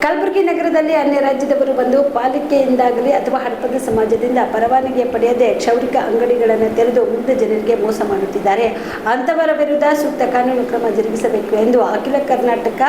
ಕಲಬುರಗಿ ನಗರದಲ್ಲಿ ಅನ್ಯ ರಾಜ್ಯದವರು ಬಂದು ಪಾಲಿಕೆಯಿಂದಾಗಲಿ ಅಥವಾ ಹಡಪದ ಸಮಾಜದಿಂದ ಪರವಾನಗಿ ಪಡೆಯದೆ ಕ್ಷೌರಿಕ ಅಂಗಡಿಗಳನ್ನು ತೆರೆದು ಮುಗ್ಧ ಜನರಿಗೆ ಮೋಸ ಮಾಡುತ್ತಿದ್ದಾರೆ. ಅಂತವರ ವಿರುದ್ಧ ಸೂಕ್ತ ಕಾನೂನು ಕ್ರಮ ಜರುಗಿಸಬೇಕು ಎಂದು ಅಖಿಲ ಕರ್ನಾಟಕ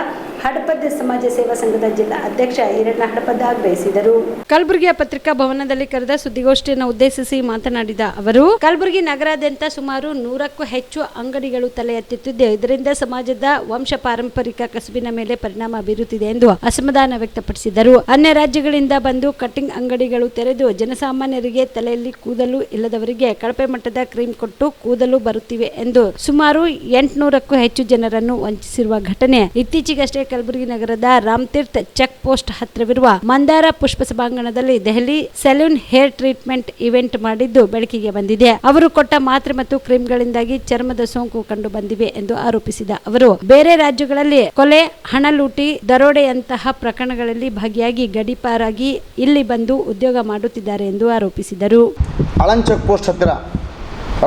ಹಡಪದ ಸಮಾಜ ಸೇವಾ ಸಂಘದ ಜಿಲ್ಲಾ ಅಧ್ಯಕ್ಷ ಈರಣ್ಣ ಹಡಪದ ಆಗ್ರಹಿಸಿದರು. ಕಲಬುರಗಿಯ ಪತ್ರಿಕಾ ಭವನದಲ್ಲಿ ಕರೆದ ಸುದ್ದಿಗೋಷ್ಠಿಯನ್ನು ಉದ್ದೇಶಿಸಿ ಮಾತನಾಡಿದ ಅವರು, ಕಲಬುರಗಿ ನಗರಾದ್ಯಂತ ಸುಮಾರು ನೂರಕ್ಕೂ ಹೆಚ್ಚು ಅಂಗಡಿಗಳು ತಲೆ ಎತ್ತುತ್ತಿದ್ದು ಇದರಿಂದ ಸಮಾಜದ ವಂಶ ಪಾರಂಪರಿಕ ಕಸುಬಿನ ಮೇಲೆ ಪರಿಣಾಮ ಬೀರುತ್ತಿದೆ ಎಂದು ಅಸಮಾಧಾನ ವ್ಯಕ್ತಪಡಿಸಿದರು. ಅನ್ಯ ರಾಜ್ಯಗಳಿಂದ ಬಂದು ಕಟಿಂಗ್ ಅಂಗಡಿಗಳು ತೆರೆದು ಜನಸಾಮಾನ್ಯರಿಗೆ ತಲೆಯಲ್ಲಿ ಕೂದಲು ಇಲ್ಲದವರಿಗೆ ಕಳಪೆ ಮಟ್ಟದ ಕ್ರೀಮ್ ಕೊಟ್ಟು ಕೂದಲು ಬರುತ್ತಿವೆ ಎಂದು ಸುಮಾರು ಎಂಟುನೂರಕ್ಕೂ ಹೆಚ್ಚು ಜನರನ್ನು ವಂಚಿಸಿರುವ ಘಟನೆ ಇತ್ತೀಚೆಗಷ್ಟೇ ಕಲಬುರಗಿ ನಗರದ ರಾಮತೀರ್ಥ ಚೆಕ್ ಪೋಸ್ಟ್ ಹತ್ತಿರವಿರುವ ಮಂದಾರ ಪುಷ್ಪ ಸಭಾಂಗಣದಲ್ಲಿ Delhi salon hair treatment event ಮಾಡಿದ್ದು ಬೆಳಕಿಗೆ ಬಂದಿದೆ. ಅವರು ಕೊಟ್ಟ ಮಾತ್ರೆ ಮತ್ತು ಕ್ರೀಮ್ಗಳಿಂದಾಗಿ ಚರ್ಮದ ಸೋಂಕು ಕಂಡು ಬಂದಿವೆ ಎಂದು ಆರೋಪಿಸಿದ ಅವರು. ಬೇರೆ ರಾಜ್ಯಗಳಲ್ಲಿ ಕೊಲೆ, ಹಣ ಲೂಟಿ, ದರೋಡೆಯಂತಹ ಪ್ರಕರಣಗಳಲ್ಲಿ ಭಾಗಿಯಾಗಿ ಗಡಿಪಾರಾಗಿ ಇಲ್ಲಿ ಬಂದು ಉದ್ಯೋಗ ಮಾಡುತ್ತಿದ್ದಾರೆ ಎಂದು ಆರೋಪಿಸಿದರು. ಚೆಕ್ ಪೋಸ್ಟ್ ಹತ್ತಿರ,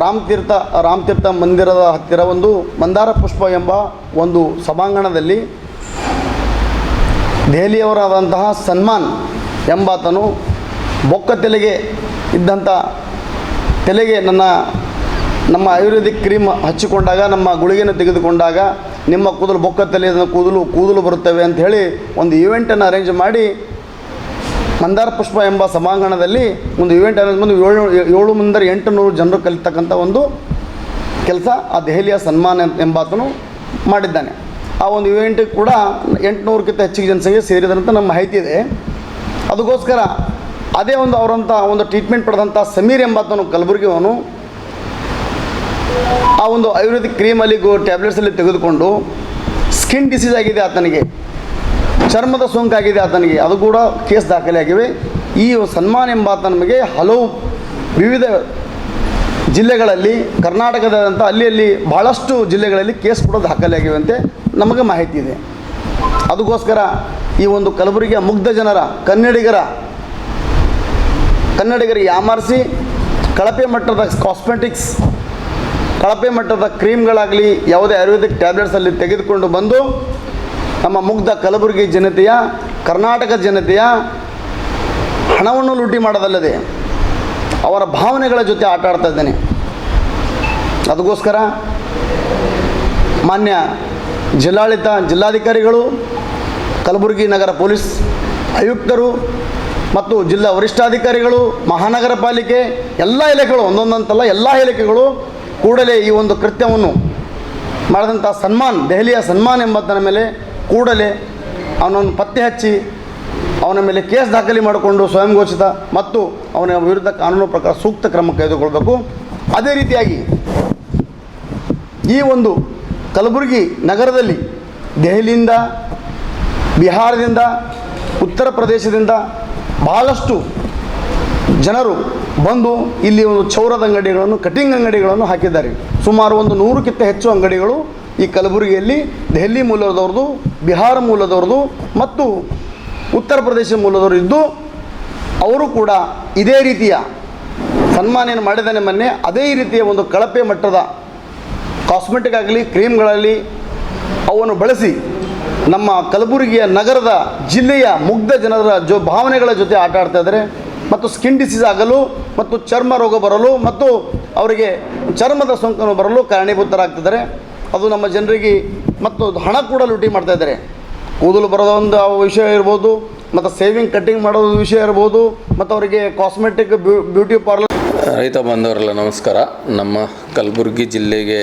ರಾಮತೀರ್ಥ ರಾಮತೀರ್ಥ ಮಂದಿರದ ಹತ್ತಿರ ಒಂದು ಮಂದಾರ ಪುಷ್ಪ ಎಂಬ ಒಂದು ಸಭಾಂಗಣದಲ್ಲಿ ದೆಹಲಿಯವರಾದಂತಹ ಸನ್ಮಾನ್ ಎಂಬಾತನು ಬೊಕ್ಕ ತೆಲೆಗೆ ಇದ್ದಂಥ ತೆಲೆಗೆ ನನ್ನ, ನಮ್ಮ ಆಯುರ್ವೇದಿಕ್ ಕ್ರೀಮ್ ಹಚ್ಚಿಕೊಂಡಾಗ, ನಮ್ಮ ಗುಳಿಗೆನ ತೆಗೆದುಕೊಂಡಾಗ ನಿಮ್ಮ ಕೂದಲು ಬೊಕ್ಕ ತಲೆಯ ಕೂದಲು ಕೂದಲು ಬರುತ್ತವೆ ಅಂತ ಹೇಳಿ ಒಂದು ಈವೆಂಟನ್ನು ಅರೇಂಜ್ ಮಾಡಿ ಮಂದಾರ ಪುಷ್ಪ ಎಂಬ ಸಭಾಂಗಣದಲ್ಲಿ ಒಂದು ಈವೆಂಟ್ ಅರೇಂಜ್ ಮಾಡಿ ಏಳು ಏಳು ಮುಂದರ ಎಂಟು ನೂರು ಜನರು ಕಲಿತಕ್ಕಂಥ ಒಂದು ಕೆಲಸ ಆ ದೆಹಲಿಯ ಸನ್ಮಾನ್ ಎಂಬಾತನು ಮಾಡಿದ್ದಾನೆ. ಆ ಒಂದು ಇವೆಂಟ್ ಕೂಡ ಎಂಟುನೂರಕ್ಕಿಂತ ಹೆಚ್ಚಿಗೆ ಜನಸಂಖ್ಯೆ ಸೇರಿದಂತ ನಮ್ಮ ಮಾಹಿತಿ ಇದೆ. ಅದಕ್ಕೋಸ್ಕರ ಅದೇ ಒಂದು ಅವರಂಥ ಒಂದು ಟ್ರೀಟ್ಮೆಂಟ್ ಪಡೆದಂಥ ಸಮೀರ್ ಎಂಬಾತನು ಕಲಬುರಗಿಯವನು ಆ ಒಂದು ಆಯುರ್ವೇದಿಕ್ ಕ್ರೀಮಲ್ಲಿ ಗೋ ಟ್ಯಾಬ್ಲೆಟ್ಸಲ್ಲಿ ತೆಗೆದುಕೊಂಡು ಸ್ಕಿನ್ ಡಿಸೀಸ್ ಆಗಿದೆ ಆತನಿಗೆ. ಚರ್ಮದ ಸೋಂಕಾಗಿದೆ ಆತನಿಗೆ. ಅದು ಕೂಡ ಕೇಸ್ ದಾಖಲೆ ಆಗಿವೆ ಈ ಸನ್ಮಾನ್ ಎಂಬಾತ ನಮಗೆ ಹಲವು ವಿವಿಧ ಜಿಲ್ಲೆಗಳಲ್ಲಿ, ಕರ್ನಾಟಕದಾದಂಥ ಅಲ್ಲಿ ಅಲ್ಲಿ ಭಾಳಷ್ಟು ಜಿಲ್ಲೆಗಳಲ್ಲಿ ಕೇಸ್ ಕೂಡ ದಾಖಲೆ ಆಗಿವೆ ನಮಗೆ ಮಾಹಿತಿ ಇದೆ. ಅದಕ್ಕೋಸ್ಕರ ಈ ಒಂದು ಕಲಬುರಗಿಯ ಮುಗ್ಧ ಜನರ, ಕನ್ನಡಿಗರ, ಕನ್ನಡಿಗರಿಗೆ ಯಾಮಾರಿಸಿ ಕಳಪೆ ಮಟ್ಟದ ಕಾಸ್ಮೆಟಿಕ್ಸ್, ಕಳಪೆ ಮಟ್ಟದ ಕ್ರೀಮ್ಗಳಾಗಲಿ, ಯಾವುದೇ ಆಯುರ್ವೇದಿಕ್ ಟ್ಯಾಬ್ಲೆಟ್ಸಲ್ಲಿ ತೆಗೆದುಕೊಂಡು ಬಂದು ನಮ್ಮ ಮುಗ್ಧ ಕಲಬುರಗಿ ಜನತೆಯ, ಕರ್ನಾಟಕ ಜನತೆಯ ಹಣವನ್ನು ಲೂಟಿ ಮಾಡೋದಲ್ಲದೆ ಅವರ ಭಾವನೆಗಳ ಜೊತೆ ಆಟ ಆಡ್ತಾ ಇದ್ದೇನೆ. ಅದಕ್ಕೋಸ್ಕರ ಮಾನ್ಯ ಜಿಲ್ಲಾಡಳಿತ ಜಿಲ್ಲಾಧಿಕಾರಿಗಳು, ಕಲಬುರಗಿ ನಗರ ಪೊಲೀಸ್ ಆಯುಕ್ತರು ಮತ್ತು ಜಿಲ್ಲಾ ವರಿಷ್ಠಾಧಿಕಾರಿಗಳು, ಮಹಾನಗರ ಪಾಲಿಕೆ ಎಲ್ಲ ಇಲಾಖೆಗಳು, ಒಂದೊಂದಂತಲ್ಲ ಎಲ್ಲ ಇಲಾಖೆಗಳು ಕೂಡಲೇ ಈ ಒಂದು ಕೃತ್ಯವನ್ನು ಮಾಡಿದಂಥ ಸನ್ಮಾನ್, ದೆಹಲಿಯ ಸನ್ಮಾನ್ ಎಂಬತ್ತನ ಮೇಲೆ ಕೂಡಲೇ ಅವನನ್ನು ಪತ್ತೆ ಹಚ್ಚಿ ಅವನ ಮೇಲೆ ಕೇಸ್ ದಾಖಲೆ ಮಾಡಿಕೊಂಡು ಸ್ವಯಂ ಘೋಷಿತ ಮತ್ತು ಅವನ ವಿರುದ್ಧ ಕಾನೂನು ಪ್ರಕಾರ ಸೂಕ್ತ ಕ್ರಮ ಕೈಗೊಳ್ಳಬೇಕು. ಅದೇ ರೀತಿಯಾಗಿ ಈ ಒಂದು ಕಲಬುರಗಿ ನಗರದಲ್ಲಿ ದೆಹಲಿಯಿಂದ, ಬಿಹಾರದಿಂದ, ಉತ್ತರ ಪ್ರದೇಶದಿಂದ ಬಹಳಷ್ಟು ಜನರು ಬಂದು ಇಲ್ಲಿ ಒಂದು ಚೌರದ ಅಂಗಡಿಗಳನ್ನು, ಕಟಿಂಗ್ ಅಂಗಡಿಗಳನ್ನು ಹಾಕಿದ್ದಾರೆ. ಸುಮಾರು ಒಂದು ನೂರಕ್ಕಿಂತ ಹೆಚ್ಚು ಅಂಗಡಿಗಳು ಈ ಕಲಬುರಗಿಯಲ್ಲಿ ದೆಹಲಿ ಮೂಲದವ್ರದ್ದು, ಬಿಹಾರ ಮೂಲದವ್ರದ್ದು ಮತ್ತು ಉತ್ತರ ಪ್ರದೇಶ ಮೂಲದವರು ಇದ್ದು, ಅವರು ಕೂಡ ಇದೇ ರೀತಿಯ ಸನ್ಮಾನ ಮಾಡಿದ್ದಾನೆ ಮೊನ್ನೆ. ಅದೇ ರೀತಿಯ ಒಂದು ಕಳಪೆ ಮಟ್ಟದ ಕಾಸ್ಮೆಟಿಕ್ ಆಗಲಿ ಕ್ರೀಮ್ಗಳಲ್ಲಿ ಅವನ್ನು ಬಳಸಿ ನಮ್ಮ ಕಲಬುರಗಿಯ ನಗರದ ಜಿಲ್ಲೆಯ ಮುಗ್ಧ ಜನರ ಜೊ, ಭಾವನೆಗಳ ಜೊತೆ ಆಟ ಆಡ್ತಾ ಇದ್ದಾರೆ. ಮತ್ತು ಸ್ಕಿನ್ ಡಿಸೀಸ್ ಆಗಲು, ಮತ್ತು ಚರ್ಮ ರೋಗ ಬರಲು, ಮತ್ತು ಅವರಿಗೆ ಚರ್ಮದ ಸೋಂಕನ್ನು ಬರಲು ಕಾರಣೀಭೂತರಾಗ್ತಿದ್ದಾರೆ ಅದು ನಮ್ಮ ಜನರಿಗೆ ಮತ್ತು ಹಣ ಕೂಡ ಲೂಟಿ ಮಾಡ್ತಾ ಇದ್ದಾರೆ. ಕೂದಲು ಬರೋದ ಒಂದು ವಿಷಯ ಇರ್ಬೋದು, ಮತ್ತು ಸೇವಿಂಗ್ ಕಟ್ಟಿಂಗ್ ಮಾಡೋದು ವಿಷಯ ಇರ್ಬೋದು, ಮತ್ತು ಅವರಿಗೆ ಕಾಸ್ಮೆಟಿಕ್ ಬ್ಯೂಟಿ ಪಾರ್ಲರ್ ರೈತ ಬಾಂಧವರೆಲ್ಲ ನಮಸ್ಕಾರ. ನಮ್ಮ ಕಲಬುರಗಿ ಜಿಲ್ಲೆಗೆ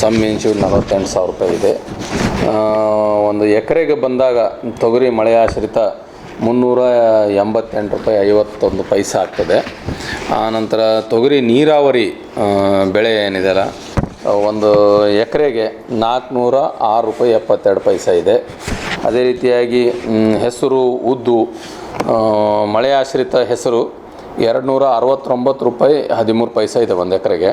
ಸಮ್ ಇನ್ಶೂರ್ ನಲವತ್ತೆಂಟು ಸಾವಿರ ರೂಪಾಯಿ ಇದೆ. ಒಂದು ಎಕರೆಗೆ ಬಂದಾಗ ತೊಗರಿ ಮಳೆಯಾಶ್ರಿತ ಮುನ್ನೂರ ಎಂಬತ್ತೆಂಟು ರೂಪಾಯಿ ಐವತ್ತೊಂದು ಪೈಸ ಆಗ್ತದೆ. ಆನಂತರ ತೊಗರಿ ನೀರಾವರಿ ಬೆಳೆ ಏನಿದೆಯಲ್ಲ ಒಂದು ಎಕರೆಗೆ ನಾಲ್ಕುನೂರ ಆರು ರೂಪಾಯಿ ಎಪ್ಪತ್ತೆರಡು ಪೈಸ ಇದೆ. ಅದೇ ರೀತಿಯಾಗಿ ಹೆಸರು ಉದ್ದು ಮಳೆ ಆಶ್ರಿತ ಹೆಸರು ಎರಡು ನೂರ ಅರವತ್ತೊಂಬತ್ತು ರೂಪಾಯಿ ಹದಿಮೂರು ಪೈಸೆ ಇದೆ ಒಂದು ಎಕರೆಗೆ.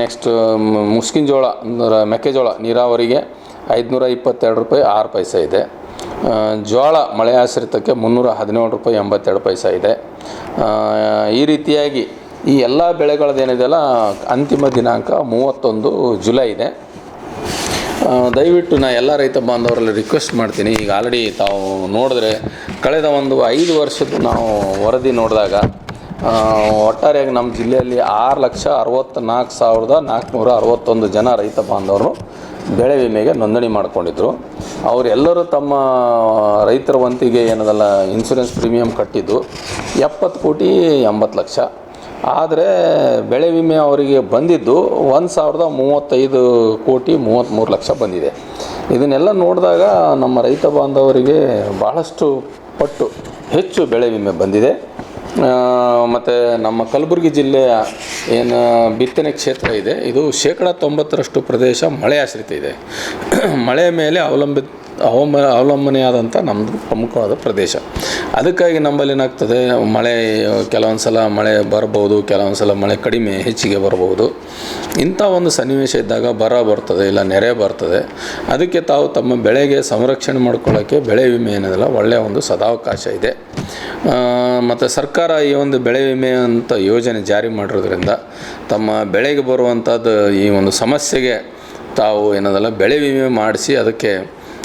ನೆಕ್ಸ್ಟ್ ಮುಸ್ಕಿನ ಜೋಳ ಮೆಕ್ಕೆಜೋಳ ನೀರಾವರಿಗೆ ಐದುನೂರ ಇಪ್ಪತ್ತೆರಡು ರೂಪಾಯಿ ಆರು ಪೈಸೆ ಇದೆ. ಜೋಳ ಮಳೆ ಆಶ್ರಿತಕ್ಕೆ ಮುನ್ನೂರ ಹದಿನೇಳು ರೂಪಾಯಿ ಎಂಬತ್ತೆರಡು ಪೈಸೆ ಇದೆ. ಈ ರೀತಿಯಾಗಿ ಈ ಎಲ್ಲ ಬೆಳೆಗಳದ್ದೇನಿದೆಯಲ್ಲ ಅಂತಿಮ ದಿನಾಂಕ ಮೂವತ್ತೊಂದು ಜುಲೈ ಇದೆ. ದಯವಿಟ್ಟು ನಾ ಎಲ್ಲ ರೈತ ಬಾಂಧವರಲ್ಲಿ ರಿಕ್ವೆಸ್ಟ್ ಮಾಡ್ತೀನಿ. ಈಗ ಆಲ್ರೆಡಿ ತಾವು ನೋಡಿದ್ರೆ, ಕಳೆದ ಒಂದು ಐದು ವರ್ಷದ ನಾವು ವರದಿ ನೋಡಿದಾಗ ಒಟ್ಟಾರೆಯಾಗಿ ನಮ್ಮ ಜಿಲ್ಲೆಯಲ್ಲಿ ಆರು ಲಕ್ಷ ಅರವತ್ತ್ನಾಲ್ಕು ಸಾವಿರದ ನಾಲ್ಕುನೂರ ಅರವತ್ತೊಂದು ಜನ ರೈತ ಬಾಂಧವರು ಬೆಳೆ ವಿಮೆಗೆ ನೋಂದಣಿ ಮಾಡಿಕೊಂಡಿದ್ರು. ಅವರೆಲ್ಲರೂ ತಮ್ಮ ರೈತರ ವಂತಿಗೆ ಏನದಲ್ಲ ಇನ್ಸೂರೆನ್ಸ್ ಪ್ರೀಮಿಯಂ ಕಟ್ಟಿದ್ದು ಎಪ್ಪತ್ತು ಕೋಟಿ ಎಂಬತ್ತು ಲಕ್ಷ. ಆದರೆ ಬೆಳೆ ವಿಮೆ ಅವರಿಗೆ ಬಂದಿದ್ದು ಒಂದು ಸಾವಿರದ ಮೂವತ್ತೈದು ಕೋಟಿ ಮೂವತ್ತ್ಮೂರು ಲಕ್ಷ ಬಂದಿದೆ. ಇದನ್ನೆಲ್ಲ ನೋಡಿದಾಗ ನಮ್ಮ ರೈತ ಬಾಂಧವರಿಗೆ ಭಾಳಷ್ಟು ಪಟ್ಟು ಹೆಚ್ಚು ಬೆಳೆ ವಿಮೆ ಬಂದಿದೆ. ಮತ್ತು ನಮ್ಮ ಕಲಬುರಗಿ ಜಿಲ್ಲೆಯ ಏನು, ಬಿತ್ತನೆ ಕ್ಷೇತ್ರ ಇದೆ. ಇದು ಶೇಕಡ ತೊಂಬತ್ತರಷ್ಟು ಪ್ರದೇಶ ಮಳೆ ಆಶ್ರಿತ ಇದೆ. ಮಳೆ ಮೇಲೆ ಅವಲಂಬಿತ, ಅವಮ ಅವಲಂಬನೆಯಾದಂಥ ನಮ್ಮದು ಪ್ರಮುಖವಾದ ಪ್ರದೇಶ. ಅದಕ್ಕಾಗಿ ನಮ್ಮಲ್ಲಿ ಏನಾಗ್ತದೆ, ಮಳೆ ಕೆಲವೊಂದು ಸಲ ಮಳೆ ಬರ್ಬೋದು ಕೆಲವೊಂದು ಸಲ ಮಳೆ ಕಡಿಮೆ ಹೆಚ್ಚಿಗೆ ಬರ್ಬೋದು. ಇಂಥ ಒಂದು ಸನ್ನಿವೇಶ ಇದ್ದಾಗ ಬರ ಬರ್ತದೆ, ಇಲ್ಲ ನೆರೆ ಬರ್ತದೆ. ಅದಕ್ಕೆ ತಾವು ತಮ್ಮ ಬೆಳೆಗೆ ಸಂರಕ್ಷಣೆ ಮಾಡ್ಕೊಳ್ಳೋಕ್ಕೆ ಬೆಳೆ ವಿಮೆ ಏನಿದೆಲ್ಲ ಒಳ್ಳೆಯ ಒಂದು ಸದಾವಕಾಶ ಇದೆ. ಮತ್ತು ಸರ್ಕಾರ ಈ ಒಂದು ಬೆಳೆ ವಿಮೆ ಅಂತ ಯೋಜನೆ ಜಾರಿ ಮಾಡಿರೋದ್ರಿಂದ ತಮ್ಮ ಬೆಳೆಗೆ ಬರುವಂಥದ್ದು ಈ ಒಂದು ಸಮಸ್ಯೆಗೆ ತಾವು ಏನದಲ್ಲ ಬೆಳೆ ವಿಮೆ ಮಾಡಿಸಿ ಅದಕ್ಕೆ